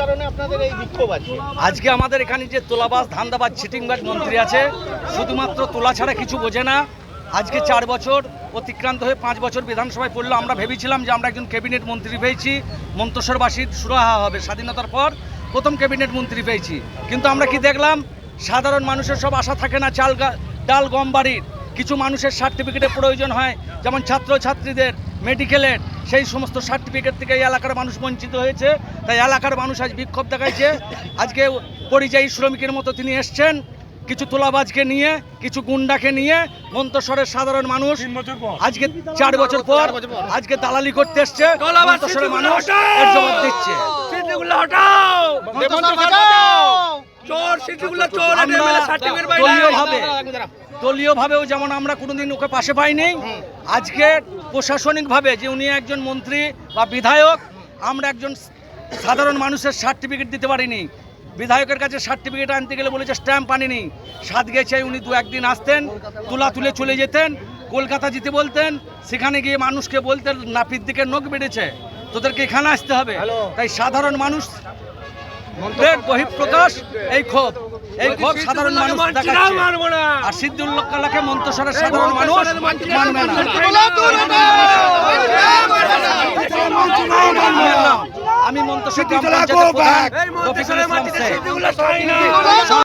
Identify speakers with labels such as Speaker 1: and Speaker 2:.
Speaker 1: কারণে আপনাদের এই
Speaker 2: আজকে? আমাদের এখানে যে তোলাবাস ধান্দাবাজ চিটিংবাজ মন্ত্রী আছে, শুধুমাত্র তোলা ছাড়া কিছু বোঝে না। আজকে চার বছর অতিক্রান্ত হয়ে পাঁচ বছর বিধানসভায় পড়ল। আমরা ভেবেছিলাম যে আমরা একজন ক্যাবিনেট মন্ত্রী পেয়েছি মন্তসরবাসীর সুরাহা হবে স্বাধীনতার পর প্রথম ক্যাবিনেট মন্ত্রী পেয়েছি। কিন্তু আমরা কি দেখলাম? সাধারণ মানুষের সব আশা থাকে না, চাল ডাল গম বাড়ির। কিছু মানুষের সার্টিফিকেটের প্রয়োজন হয় যেমন ছাত্রছাত্রীদের মেডিকেলের সেই সমস্ত সার্টিফিকেট থেকে এই এলাকার মানুষ বঞ্চিত হয়েছে। তাই এলাকার মানুষ আজ বিক্ষোভ দেখাইছে। আজকে পরিযায়ী শ্রমিকের মতো তিনি এসছেন। কিছু তোলাবাজকে নিয়ে কিছু গুন্ডাকে নিয়ে মন্তসরের সাধারণ মানুষ আজকে চার বছর পর আজকে দালালি করতে এসছে। মানুষ জবাব দিচ্ছে।
Speaker 3: হটাও! চোর সিটিগুলো চোর
Speaker 2: দলীয়ভাবে দলীয়ভাবেও যেমন আমরা কোনোদিন ওকে পাশে পাইনি আজকে প্রশাসনিকভাবে যে উনি একজন মন্ত্রী বা বিধায়ক আমরা একজন সাধারণ মানুষের সার্টিফিকেট দিতে পারিনি। বিধায়কের কাছে সার্টিফিকেট আনতে গেলে বলেছে স্ট্যাম্প আনিনি। সাত গেছে উনি দু একদিন আসতেন তুলা তুলে চলে যেতেন কলকাতা যেতে বলতেন সেখানে গিয়ে মানুষকে বলতেন নাপির দিকে নখ বেড়েছে তোদেরকে এখানে আসতে হবে। তাই সাধারণ মানুষ বহিঃপ্রকাশ এই ক্ষোভ। এই ক্ষোভ সাধারণ মানুষ আর সিদ্দুল্লাহ কালাকে মন্তসরের সাধারণ মানুষ মানবে না। আমি মন্তসর